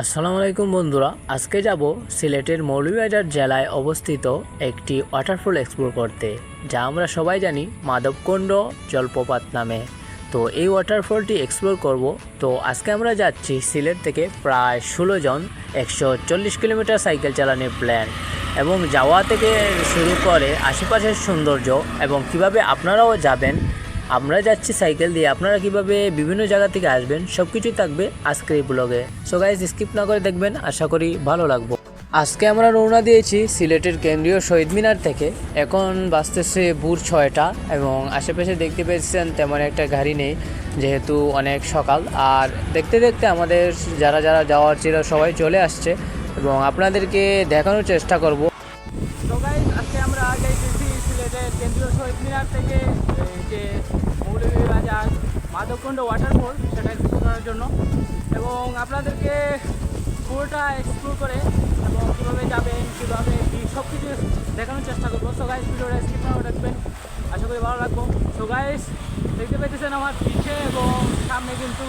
আসসালামু আলাইকুম বন্ধুরা, আজকে যাব সিলেটের মৌলভীবাজার জেলায় অবস্থিত একটি ওয়াটারফল এক্সপ্লোর করতে, যা আমরা সবাই জানি মাধবকুণ্ড জলপ্রপাত নামে। তো এই ওয়াটারফলটি এক্সপ্লোর করব, তো আজকে আমরা যাচ্ছি সিলেট থেকে প্রায় ষোলো জন একশো চল্লিশ কিলোমিটার সাইকেল চালানোর প্ল্যান এবং যাওয়া থেকে শুরু করে আশেপাশের সৌন্দর্য এবং কীভাবে আপনারাও যাবেন আমরা যাচ্ছি সাইকেল দিয়ে। আপনারা কীভাবে বিভিন্ন জায়গা থেকে আসবেন সব কিছুই থাকবে আজকের এই ব্লগে। সো গাইজ স্কিপ না করে দেখবেন, আশা করি ভালো লাগবে। আজকে আমরা রওনা দিয়েছি সিলেটের কেন্দ্রীয় শহীদ মিনার থেকে। এখন বাঁচতেছে ভোর ছয়টা এবং আশেপাশে দেখতে পেয়েছেন তেমন একটা গাড়ি নেই, যেহেতু অনেক সকাল। আর দেখতে দেখতে আমাদের যারা যারা যাওয়ার ছিল সবাই চলে আসছে এবং আপনাদেরকে দেখানোর চেষ্টা করব। আজকে আমরা সিলেটের কেন্দ্রীয় শহীদ মিনার থেকে। যে মৌলভীবাজার মাধবকুণ্ড ওয়াটারফল সেটা এক্সপ্লোর করার জন্য। এবং আপনাদেরকে পুরোটা এক্সপ্লোর করে এবং কীভাবে যাবেন, কীভাবে কি সব কিছু দেখানোর চেষ্টা করব। সো গাইজ ভিডিওটা স্কিপ করে দেখবেন। আশা করি ভালো লাগবো। সো গাইজ দেখতে পেতেছেন আমার পিছে এবং সামনে কিন্তু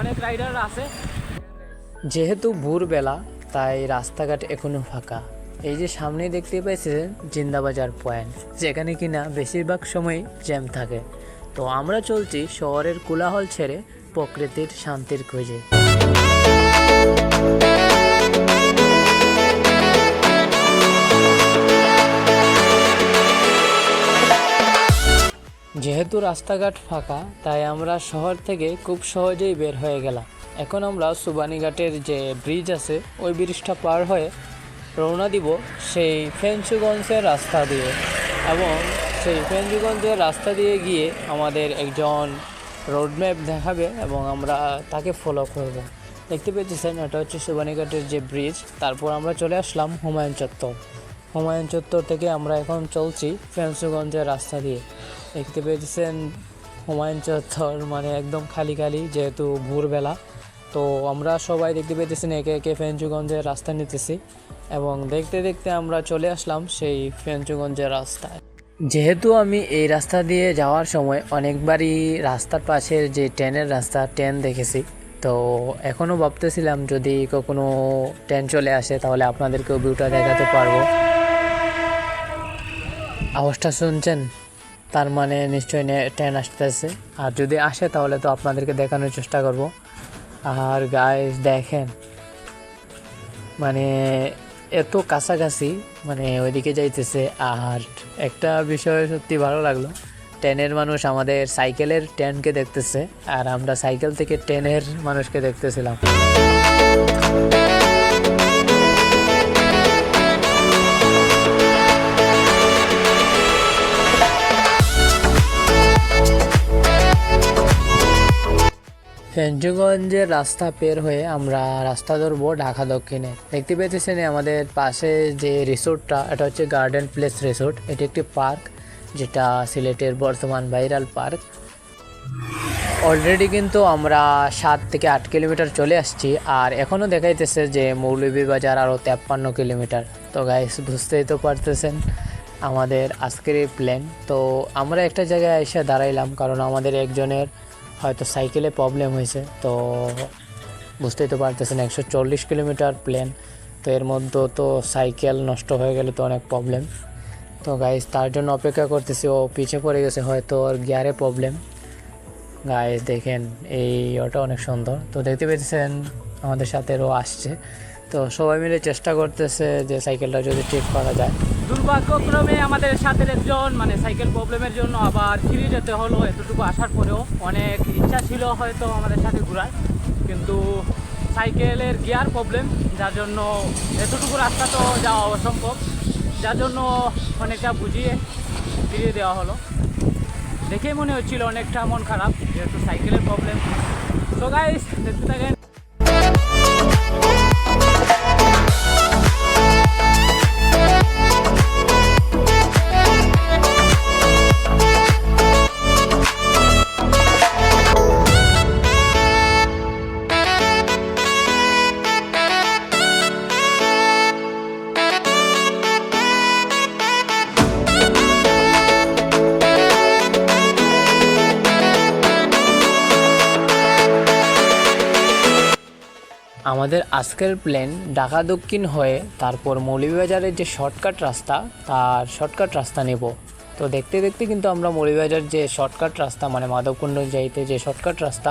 অনেক রাইডার আছে। যেহেতু ভোরবেলা, তাই রাস্তাঘাট এখনও ফাঁকা। এই যে সামনে দেখতে পাইছেন জিন্দাবাজার পয়েন্ট, যেখানে কিনা বেশিরভাগ সময় জ্যাম থাকে। তো আমরা চলছি শহরের কোলাহল ছেড়ে প্রকৃতির শান্তির খোঁজে। যেহেতু রাস্তাঘাট ফাঁকা, তাই আমরা শহর থেকে খুব সহজেই বের হয়ে গেলাম। এখন আমরা সুবানিঘাটের যে ব্রিজ আছে, ওই ব্রিজটা পার হয়ে রওনা দিব সেই ফেঞ্চুগঞ্জের রাস্তা দিয়ে এবং সেই ফেঞ্চুগঞ্জের রাস্তা দিয়ে গিয়ে আমাদের একজন রোডম্যাপ দেখাবে এবং আমরা তাকে ফলো করব। দেখতে পেয়েছেন, এটা হচ্ছে সুবানীঘাটের যে ব্রিজ তারপর আমরা চলে আসলাম হুমায়ুন চত্বর। হুমায়ুন চত্বর থেকে আমরা এখন চলছি ফেঞ্চুগঞ্জের রাস্তা দিয়ে। দেখতে পেয়েছেন, হুমায়ুন চত্বর মানে একদম খালি খালি, যেহেতু ভোরবেলা। তো আমরা সবাই দেখতে পেতেছেন একে একে ফেঞ্চুগঞ্জের রাস্তা নিতেছি। এবং দেখতে দেখতে আমরা চলে আসলাম সেই ফেঞ্চুগঞ্জের রাস্তায়। যেহেতু আমি এই রাস্তা দিয়ে যাওয়ার সময় অনেকবারই রাস্তার পাশের যে ট্রেনের রাস্তা, ট্রেন দেখেছি, তো এখনও ভাবতেছিলাম যদি কখনো ট্রেন চলে আসে তাহলে আপনাদেরকেও ভিউটা দেখাতে পারব। আওয়াজটা শুনছেন? তার মানে নিশ্চয়ই ট্রেন আসতেছে। আর যদি আসে তাহলে তো আপনাদেরকে দেখানোর চেষ্টা করব। আর গাইস দেখেন। মানে এত কাছাকাছি মানে ওইদিকে যাইতেছে আর একটা বিষয় সত্যি ভালো লাগল, ট্রেনের মানুষ আমাদের সাইকেলের ট্রেনকে দেখতেছে আর আমরা সাইকেল থেকে ট্রেনের মানুষকে দেখতেছিলাম। ফেঞ্চুগঞ্জের রাস্তা পের হয়ে আমরা রাস্তা ধরবো ঢাকা দক্ষিণে। দেখতে পেয়েছেন আমাদের পাশে যে রিসোর্টটা, এটা হচ্ছে গার্ডেন প্লেস রিসোর্ট এটি একটি পার্ক, যেটা সিলেটের বর্তমান ভাইরাল পার্ক। অলরেডি কিন্তু আমরা সাত থেকে আট কিলোমিটার চলে আসছি, আর এখনও দেখাইতেছে যে মৌলভীবাজার আরও তেপ্পান্ন কিলোমিটার। তো গাইস বুঝতেই তো পারতেছেন আমাদের আজকের প্ল্যান তো আমরা একটা জায়গায় এসে দাঁড়াইলাম, কারণ আমাদের একজনের হয়তো সাইকেলে প্রবলেম হয়েছে, তো বুঝতেই তো পারতেছেন, একশো চল্লিশ কিলোমিটার প্লেন তো এর মধ্যে তো সাইকেল নষ্ট হয়ে গেলে তো অনেক প্রবলেম তো গাইজ তার জন্য অপেক্ষা করতেছি, ও পিছিয়ে পড়ে গেছে, হয়তো ওর গিয়ারে প্রবলেম গাইজ দেখেন, এই ওটা অনেক সুন্দর। তো দেখতে পেয়েছেন, আমাদের সাথে ও আসছে। তো সবাই মিলে চেষ্টা করতেছে যে সাইকেলটা যদি ঠিক করা যায়। দুর্ভাগ্যক্রমে আমাদের সাথে একজন মানে সাইকেল প্রবলেমের জন্য আবার ফিরে যেতে হলো, এতটুকু আসার পরেও অনেক ইচ্ছা ছিল হয়তো আমাদের সাথে ঘোরার, কিন্তু সাইকেলের গিয়ার প্রবলেম, যার জন্য এতটুকু রাস্তা তো যাওয়া অসম্ভব, যার জন্য অনেকটা বুঝিয়ে ফিরিয়ে দেওয়া হলো। দেখেই মনে হচ্ছিল অনেকটা মন খারাপ, যেহেতু সাইকেলের প্রবলেম। তো গাইস দেখতে থাকেন আমাদের আজকের প্ল্যান ঢাকা দক্ষিণ হয়ে তারপর মৌলভীবাজারের যে শর্টকাট রাস্তা, তার শর্টকাট রাস্তা নেব। তো দেখতে দেখতে কিন্তু আমরা মৌলভীবাজার যে শর্টকাট রাস্তা মানে মাধবকুণ্ড যাইতে যে শর্টকাট রাস্তা,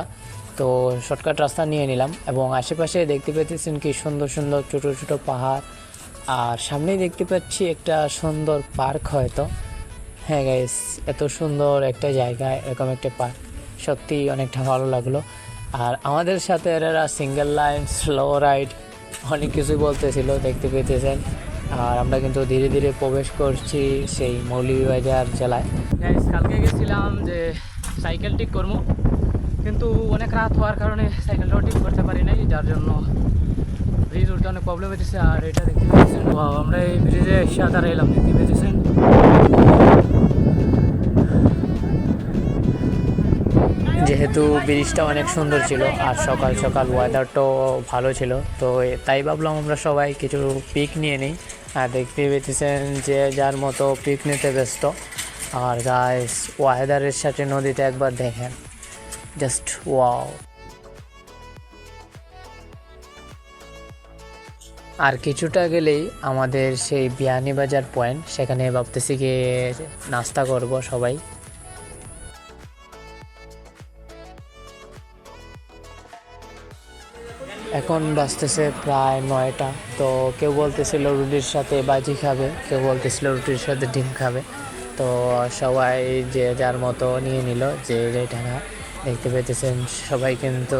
তো শর্টকাট রাস্তা নিয়ে নিলাম এবং আশেপাশে দেখতে পেতেছেন কি সুন্দর সুন্দর ছোটো ছোটো পাহাড়। আর সামনেই দেখতে পাচ্ছি একটা সুন্দর পার্ক হয়তো। হ্যাঁ গাইস এত সুন্দর একটা জায়গা, এরকম একটা পার্ক সত্যি অনেকটা ভালো লাগল। আর আমাদের সাথে এরা সিঙ্গেল লাইন স্লো রাইড অনেক কিছুই বলতেছিল, দেখতে পেতেছেন আর আমরা কিন্তু ধীরে ধীরে প্রবেশ করছি সেই মৌলভীবাজার জেলায়। কালকে গেছিলাম যে সাইকেল ঠিক করব, কিন্তু অনেক রাত হওয়ার কারণে সাইকেলটাও ঠিক করতে পারি নাই, যার জন্য ব্রিজ উঠতে অনেক প্রবলেম হয়েছে আর এটা দেখতে পেয়েছেন। আমরা এই ব্রিজে সাঁতার এলাম, দেখতে পেয়েছেন? যেহেতু ব্রিজটা অনেক সুন্দর ছিল আর সকাল সকাল ওয়েদারটাও ভালো ছিল, তো তাই ভাবলাম আমরা সবাই কিছু পিক নিয়ে নিই। আর দেখতে পেতেছেন যে যার মতো পিক নিতে ব্যস্ত। আর গাইস ওয়েদারের সাথে নদীতে একবার দেখেন। জাস্ট ওয়াও আর কিছুটা গেলেই আমাদের সেই বিয়ানীবাজার পয়েন্ট সেখানে ভাবতেছি গিয়ে নাস্তা করব সবাই। এখন বাজতেছে প্রায় নয়টা। তো কেউ বলতেছিল রুটির সাথে বাজি খাবে কেউ বলতেছিল রুটির সাথে ডিম খাবে। তো সবাই যে যার মতো নিয়ে নিল যে যেটা না। দেখতে পেতেছেন সবাই কিন্তু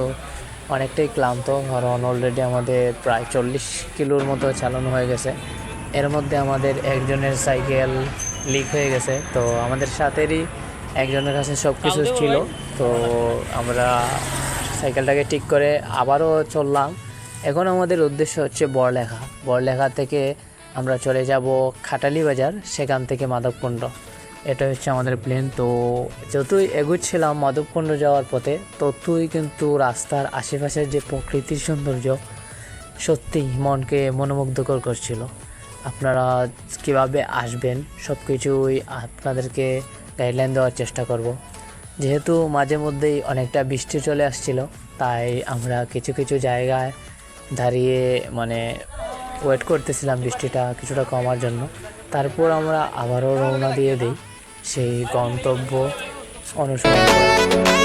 অনেকটাই ক্লান্ত। কারণ অলরেডি আমাদের প্রায় চল্লিশ কিলোর মতো চালানো হয়ে গেছে। এর মধ্যে আমাদের একজনের সাইকেল লিক হয়ে গেছে। তো আমাদের সাথেরই একজনের কাছে সব কিছু ছিল। তো আমরা সাইকেলটাকে ঠিক করে আবারও চললাম। এখন আমাদের উদ্দেশ্য হচ্ছে বড়লেখা। বড়লেখা থেকে আমরা চলে যাব খাটালি বাজার, সেখান থেকে মাধবকুণ্ড। এটা হচ্ছে আমাদের প্লেন তো যতই এগুচ্ছিলাম মাধবকুণ্ড যাওয়ার পথে, ততই কিন্তু রাস্তার আশেপাশের যে প্রকৃতির সৌন্দর্য সত্যি মনকে মনোমুগ্ধকর করছিল। আপনারা কীভাবে আসবেন সব কিছুই আপনাদেরকে গাইডলাইন দেওয়ার চেষ্টা করব। যেহেতু মাঝে মধ্যেই অনেকটা বৃষ্টি চলে আসছিল, তাই আমরা কিছু কিছু জায়গায় দাঁড়িয়ে মানে ওয়েট করতেছিলাম বৃষ্টিটা কিছুটা কমার জন্য। তারপর আমরা আবারও রওনা দিয়ে দিই সেই গন্তব্য অনুসরণ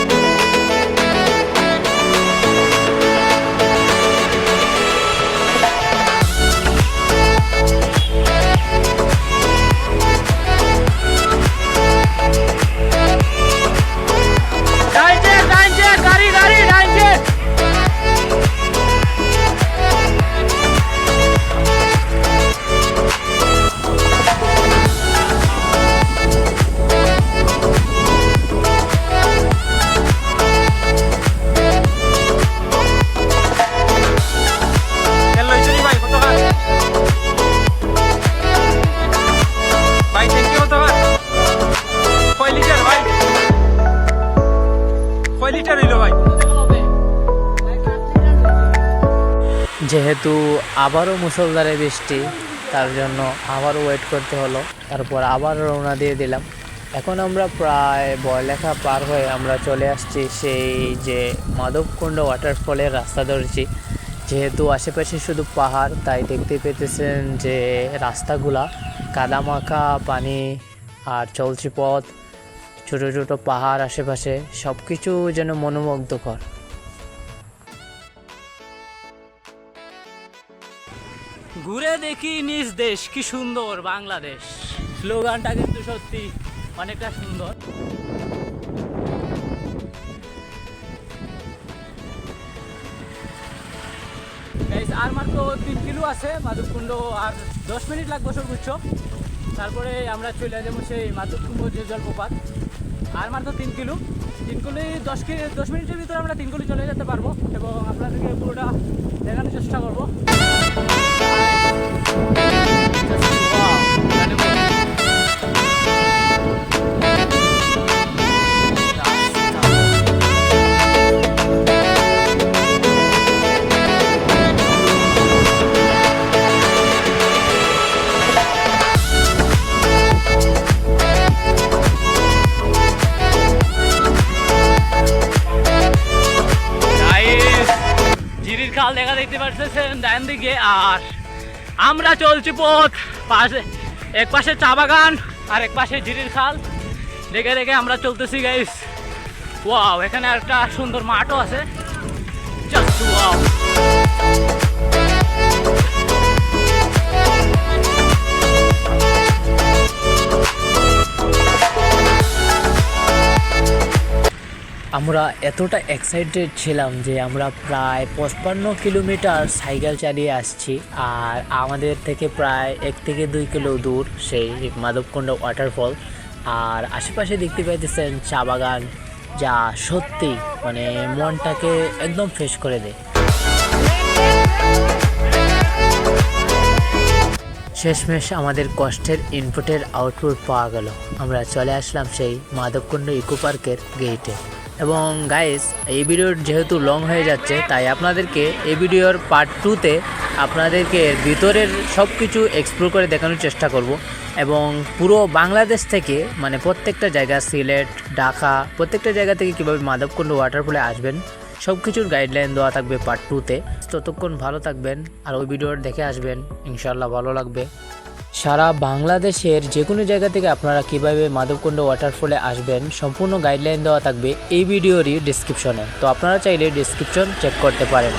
যেহেতু আবারও মুসলধারে বৃষ্টি, তার জন্য আবারও ওয়েট করতে হলো। তারপর আবার রওনা দিয়ে দিলাম। এখন আমরা প্রায় বয়লেখা পার হয়ে আমরা চলে আসছি সেই যে মাধবকুণ্ড ওয়াটারফলের রাস্তা ধরেছি। যেহেতু আশেপাশে শুধু পাহাড়, তাই দেখতে পেতেছেন যে রাস্তাগুলা কাদামাখা, পানি আর চলছি পথ, ছোটো ছোটো পাহাড় আশেপাশে সব কিছু যেন মনোমুগ্ধকর। ঘুরে দেখি নিজ দেশ, কি সুন্দর বাংলাদেশ। স্লোগানটা কিন্তু সত্যি অনেকটা সুন্দর। আর মাত্র তিন কিলো আছে, মাধবকুণ্ড, আর দশ মিনিট লাগবে সর্বোচ্চ। তারপরে আমরা চলে যাব সেই মাধবকুণ্ড যে জলপ্রপাত। আর মাত্র তিন কিলো। তিন কিলো, দশ কি দশ মিনিটের ভিতরে আমরা তিন কিলো চলে যেতে পারব এবং আপনাদেরকে পুরোটা দেখানোর চেষ্টা করব। দেখতে পাচ্ছেন ডান দিকে আর আমরা চলছি পথ, পাশে, এক পাশে চা বাগান, আর এক পাশে জিরির খাল। দেখে দেখে আমরা চলতেছি গাইস ওয়াও এখানে একটা সুন্দর মাঠও আছে। আমরা এতটা এক্সাইটেড ছিলাম যে আমরা প্রায় পঁচপান্ন কিলোমিটার সাইকেল চালিয়ে আসছি আর আমাদের থেকে প্রায় এক থেকে দুই কিলো দূর সেই মাধবকুণ্ড ওয়াটারফল আর আশেপাশে দেখতে পাইতেছেন চা বাগান যা সত্যি মানে মনটাকে একদম ফ্রেশ করে দেয়। শেষমেশ আমাদের কষ্টের ইনপুটের আউটপুট পাওয়া গেল। আমরা চলে আসলাম সেই মাধবকুণ্ড ইকো পার্কের গেইটে এবং গাইস এই ভিডিওর যেহেতু লং হয়ে যাচ্ছে, তাই আপনাদেরকে এই ভিডিওর পার্ট টুতে আপনাদেরকে ভিতরের সব কিছু এক্সপ্লোর করে দেখানোর চেষ্টা করব এবং পুরো বাংলাদেশ থেকে মানে প্রত্যেকটা জায়গা, সিলেট, ঢাকা, প্রত্যেকটা জায়গা থেকে কীভাবে মাধবকুণ্ড ওয়াটারফলে আসবেন সব কিছুর গাইডলাইন দেওয়া থাকবে পার্ট টুতে ততক্ষণ ভালো থাকবেন, আর ওই ভিডিওর দেখে আসবেন ইনশাল্লাহ ভালো লাগবে। সারা বাংলাদেশের যে কোনো জায়গা থেকে আপনারা কীভাবে মাধবকুণ্ড ওয়াটারফলে আসবেন, সম্পূর্ণ গাইডলাইন দেওয়া থাকবে এই ভিডিওরই ডিসক্রিপশনে তো আপনারা চাইলে ডিসক্রিপশন চেক করতে পারেন।